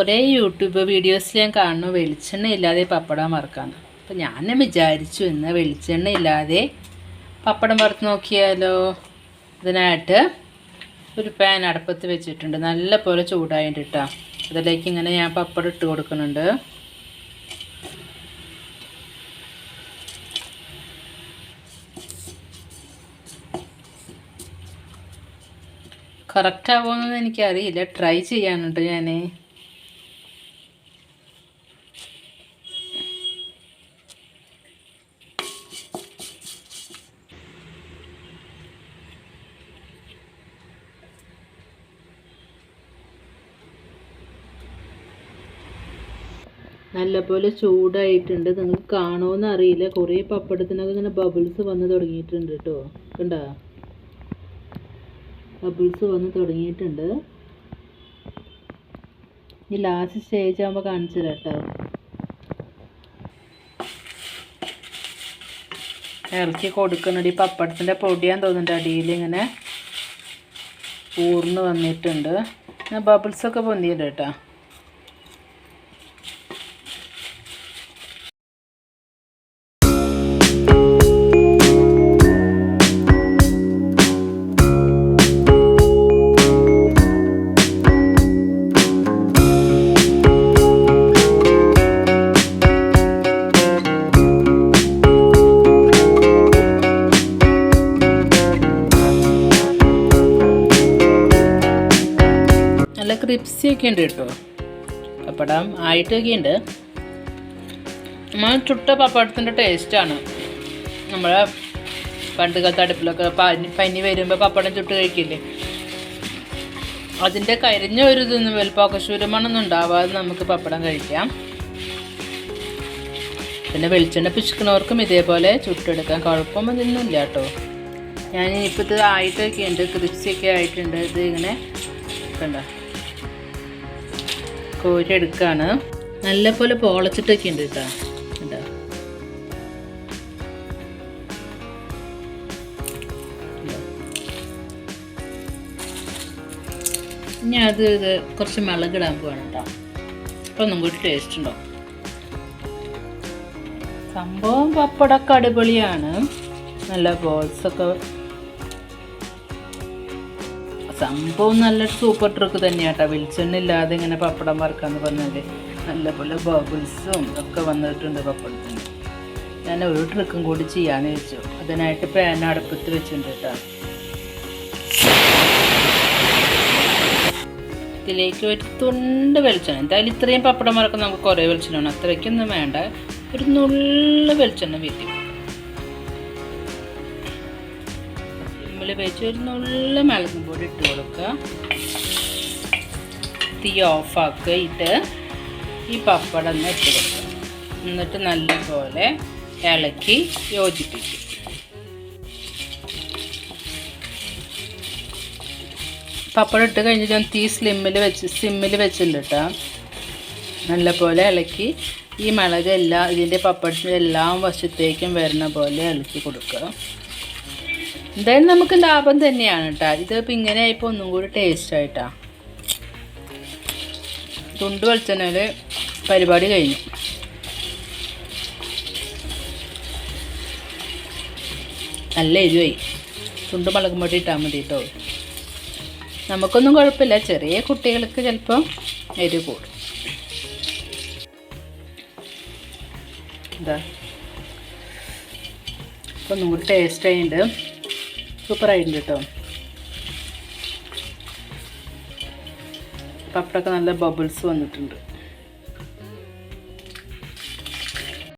കുറേ യൂട്യൂബ് വീഡിയോസിൽ ഞാൻ കാണുന്നു വെളിച്ചെണ്ണ ഇല്ലാതെ പപ്പടം വറുക്കാന്ന് അപ്പം ഞാൻ വിചാരിച്ചു ഇന്ന് വെളിച്ചെണ്ണ ഇല്ലാതെ പപ്പടം വറുത്ത് നോക്കിയാലോ? അതിനായിട്ട് ഒരു പാൻ അടുപ്പത്ത് വെച്ചിട്ടുണ്ട്. നല്ല പോലെ ചൂടായിട്ട് കേട്ടോ അതിലേക്ക് ഇങ്ങനെ ഞാൻ പപ്പടം ഇട്ട് കൊടുക്കുന്നുണ്ട്. കറക്റ്റ് ആവുമെന്നൊന്നും എനിക്കറിയില്ല. ട്രൈ ചെയ്യാനുണ്ട് ഞാൻ നല്ലപോലെ ചൂടായിട്ടുണ്ട്. നിങ്ങൾക്ക് കാണുമോന്ന് അറിയില്ല. കുറേ പപ്പടത്തിനൊക്കെ ഇങ്ങനെ ബബിൾസ് വന്ന് തുടങ്ങിയിട്ടുണ്ട് കേട്ടോ കണ്ടോ? ബബിൾസ് വന്ന് തുടങ്ങിയിട്ടുണ്ട്. ഇനി ലാസ്റ്റ് സ്റ്റേജ് ആകുമ്പോൾ കാണിച്ചു കേട്ടോ ഇറക്കി കൊടുക്കുന്നുണ്ട്. ഈ പപ്പടത്തിന്റെ പൊടിയാൻ തോന്നുന്നുണ്ട് അടിയിൽ ഇങ്ങനെ ഊർന്ന് വന്നിട്ടുണ്ട്. ബബിൾസൊക്കെ പൊന്തിയിട്ടുണ്ട് കേട്ടോ നല്ല ക്രിപ്സി ഒക്കെ ഉണ്ട് കേട്ടോ. പപ്പടം ആയിട്ടൊക്കെ ഉണ്ട് നമ്മൾ ചുട്ട പപ്പടത്തിന്റെ ടേസ്റ്റാണ് നമ്മൾ പണ്ട് കാലത്ത് അടുപ്പിലൊക്കെ പനി പനി വരുമ്പോൾ പപ്പടം ചുട്ട് കഴിക്കില്ലേ? അതിന്റെ കരിഞ്ഞ ഒരു ഇതൊന്നും വെൽപ്പാക്കശൂരമണൊന്നും ഉണ്ടാവാതെ നമുക്ക് പപ്പടം കഴിക്കാം. പിന്നെ വെളിച്ചെണ്ണ പിശുക്കുന്നവർക്കും ഇതേപോലെ ചുട്ടെടുക്കാൻ കുഴപ്പമൊന്നുമില്ല കേട്ടോ. ഞാൻ ഇപ്പോൾ ഇത് ആയിട്ടൊക്കെ ഉണ്ട് ക്രിപ്സിയൊക്കെ ആയിട്ടുണ്ട്. ഇത് ഇങ്ങനെ കണ്ടോ? കോരി എടുക്കാണ് നല്ലപോലെ പോളച്ചിട്ട് ഉണ്ട് കേട്ടോ. കണ്ടോ? ഇനി അത് ഇത് കുറച്ച് മുളകിടാൻ പോവാണ് കേട്ടോ. അപ്പം ഒന്നും കൂടി ടേസ്റ്റ് ഉണ്ടോ? സംഭവം പപ്പടമൊക്കെ അടിപൊളിയാണ്. നല്ല ബോൾസൊക്കെ സംഭവം നല്ല സൂപ്പർ ട്രിക്ക് തന്നെയാട്ടോ. വെളിച്ചെണ്ണ ഇല്ലാതെ ഇങ്ങനെ പപ്പടം വറുക്കാന്ന് പറഞ്ഞാൽ നല്ലപോലെ ബബിൾസും ഒക്കെ വന്നിട്ടുണ്ട് പപ്പടത്തിന്. ഞാൻ ഒരു ട്രിക്കും കൂടി ചെയ്യാന്ന് വെച്ചു അതിനായിട്ട് പാൻ അടുപ്പത്ത് വെച്ചിട്ടുണ്ട് കേട്ടോ ഇതിലേക്ക് ഒരു തുണ്ട് വെളിച്ചെണ്ണ. എന്തായാലും ഇത്രയും പപ്പടം വറക്കാൻ നമുക്ക് കുറേ വെളിച്ചെണ്ണ അത്രയ്ക്കൊന്നും വേണ്ട. ഒരു നുള്ള വെളിച്ചെണ്ണ വീട്ടിൽ സിമ്മിൽ വെച്ച് ഒരു നുള്ള മുളകും പൊടി ഇട്ട് കൊടുക്കുക. തീ ഓഫാക്കുക ഇട്ട് ഈ പപ്പടം ഒന്ന് ഇട്ട് കൊടുക്കുക. എന്നിട്ട് നല്ലപോലെ ഇളക്കി യോജിപ്പിക്കും പപ്പടം ഇട്ട് കഴിഞ്ഞിട്ട് ഞാൻ തീ സ്ലിമ്മിൽ വെച്ച് സിമ്മിൽ വെച്ചിട്ടുണ്ട് കേട്ടോ. നല്ലപോലെ ഇളക്കി ഈ മുളക് എല്ലാം ഇതിന്റെ പപ്പടത്തിന്റെ എല്ലാം വശത്തേക്കും വരുന്ന പോലെ ഇളക്കി കൊടുക്കുക. എന്തായാലും നമുക്ക് ലാഭം തന്നെയാണ് കേട്ടോ ഇതിപ്പോൾ ഇങ്ങനെ ആയപ്പോൾ ഒന്നും കൂടി ടേസ്റ്റ് ആയിട്ടാ. തുണ്ട് വെളിച്ചെണ്ണയിൽ പരിപാടി കഴിഞ്ഞു. നല്ല എരിവായി. തുണ്ട് മുളക് പൊടി ഇട്ടാൽ മതി കേട്ടോ നമുക്കൊന്നും കുഴപ്പമില്ല. ചെറിയ കുട്ടികൾക്ക് ചിലപ്പോൾ എരിവ് കൂടും. എന്താ ഇപ്പം നൂറ് ടേസ്റ്റ് ആയിട്ടുണ്ട് സൂപ്പറായിട്ടുണ്ട് കേട്ടോ. പപ്പടമൊക്കെ നല്ല ബബിൾസ് വന്നിട്ടുണ്ട്.